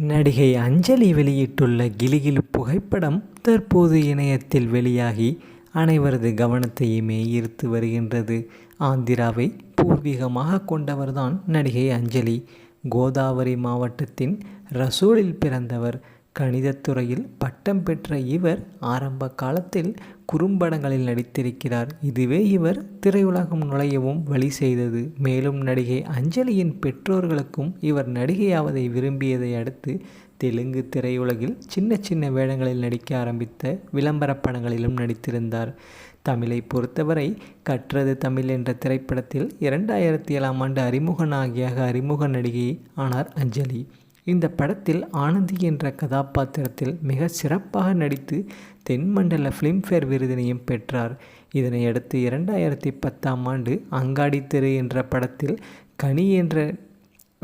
நடிகை அஞ்சலி வெளியிட்டுள்ள கிலிகிலு புகைப்படம் தற்போது இணையத்தில் வெளியாகி அனைவரது கவனத்தையுமே ஈர்த்து வருகின்றது. ஆந்திராவை பூர்வீகமாக கொண்டவர்தான் நடிகை அஞ்சலி. கோதாவரி மாவட்டத்தின் ரசூலில் பிறந்தவர் கணிதத்துறையில் பட்டம் பெற்ற இவர் ஆரம்ப காலத்தில் குறும்படங்களில் நடித்திருக்கிறார். இதுவே இவர் திரையுலகம் நுழையவும் வழி செய்தது. மேலும் நடிகை அஞ்சலியின் பெற்றோர்களுக்கும் இவர் நடிகையாவதை விரும்பியதை அடுத்து தெலுங்கு திரையுலகில் சின்ன சின்ன வேடங்களில் நடிக்க ஆரம்பித்த விளம்பர படங்களிலும் நடித்திருந்தார். தமிழை பொறுத்தவரை கற்றது தமிழ் என்ற திரைப்படத்தில் இரண்டாயிரத்தி ஏழாம் ஆண்டு அறிமுகனாகியாக அறிமுக நடிகை ஆனார் அஞ்சலி. இந்த படத்தில் ஆனந்தி என்ற கதாபாத்திரத்தில் மிக சிறப்பாக நடித்து தென்மண்டல ஃபிலிம்ஃபேர் விருதினையும் பெற்றார். இதனையடுத்து இரண்டாயிரத்தி பத்தாம் ஆண்டு அங்காடி தெரு என்ற படத்தில் கனி என்ற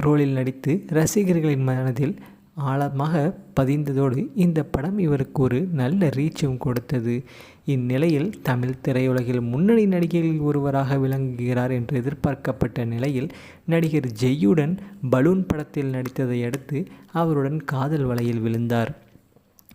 ரோலில் நடித்து ரசிகர்களின் மனதில் ஆழமாக பதிந்ததோடு இந்த படம் இவருக்கு ஒரு நல்ல ரீச்சும் கொடுத்தது. இந்நிலையில் தமிழ் திரையுலகில் முன்னணி நடிகைகளில் ஒருவராக விளங்குகிறார் என்று எதிர்பார்க்கப்பட்ட நிலையில் நடிகர் ஜெய்யுடன் பலூன் படத்தில் நடித்ததை அடுத்து அவருடன் காதல் வலையில் விழுந்தார்.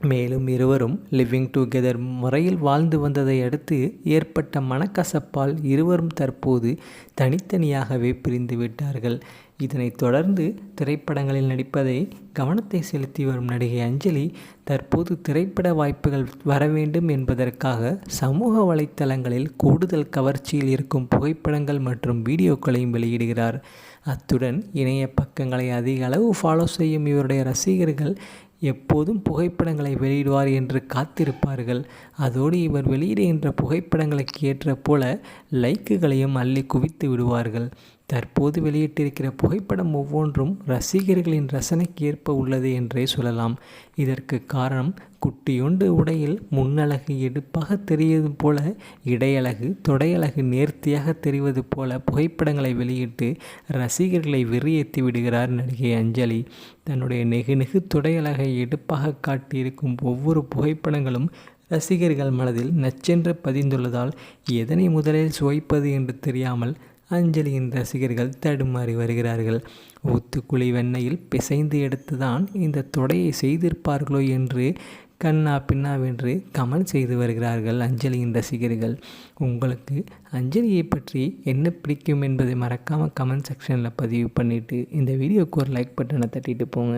மேலும் இருவரும் லிவிங் டுகெதர் முறையில் வாழ்ந்து வந்ததை அடுத்து ஏற்பட்ட மனக்கசப்பால் இருவரும் தற்போது தனித்தனியாகவே பிரிந்து விட்டார்கள். இதனைத் தொடர்ந்து திரைப்படங்களில் நடிப்பதை கவனத்தை செலுத்தி வரும் நடிகை அஞ்சலி தற்போது திரைப்பட வாய்ப்புகள் வர வேண்டும் என்பதற்காக சமூக வலைத்தளங்களில் கூடுதல் கவர்ச்சியில் இருக்கும் புகைப்படங்கள் மற்றும் வீடியோக்களையும் வெளியிடுகிறார். அத்துடன் இணைய பக்கங்களை அதிக அளவு ஃபாலோ செய்யும் இவருடைய ரசிகர்கள் எப்போதும் புகைப்படங்களை வெளியிடுவார் என்று காத்திருப்பார்கள். அதோடு இவர் வெளியிடுகின்ற புகைப்படங்களுக்கு ஏற்ற போல லைக்குகளையும் அள்ளி குவித்து விடுவார்கள். தற்போது வெளியிட்டிருக்கிற புகைப்படம் ஒவ்வொன்றும் ரசிகர்களின் ரசனைக்கு ஏற்ப உள்ளது என்றே சொல்லலாம். இதற்கு காரணம் குட்டியுண்டு உடையில் முன்னழகு எடுப்பாக தெரிவது போல இடையழகு தொடையழகு நேர்த்தியாக தெரிவது போல புகைப்படங்களை வெளியிட்டு ரசிகர்களை வெறியேற்றி விடுகிறார் நடிகை அஞ்சலி. தன்னுடைய நெகு நெகு தொடையழகை எடுப்பாக காட்டியிருக்கும் ஒவ்வொரு புகைப்படங்களும் ரசிகர்கள் மனதில் நச்சென்று பதிந்துள்ளதால் எதனை முதலில் சுவைப்பது என்று தெரியாமல் அஞ்சலியின் ரசிகர்கள் தடுமாறி வருகிறார்கள். ஊத்துக்குழி வெண்ணையில் பிசைந்து எடுத்துதான் இந்த தொடையை செய்திருப்பார்களோ என்று கண்ணா பின்னாவென்று கமெண்ட் செய்து வருகிறார்கள் அஞ்சலியின் ரசிகர்கள். உங்களுக்கு அஞ்சலியை பற்றி என்ன பிடிக்கும் என்பதை மறக்காமல் கமெண்ட் செக்ஷனில் பதிவு பண்ணிவிட்டு இந்த வீடியோக்கு ஒரு லைக் பட்டனை தட்டிட்டு போங்க.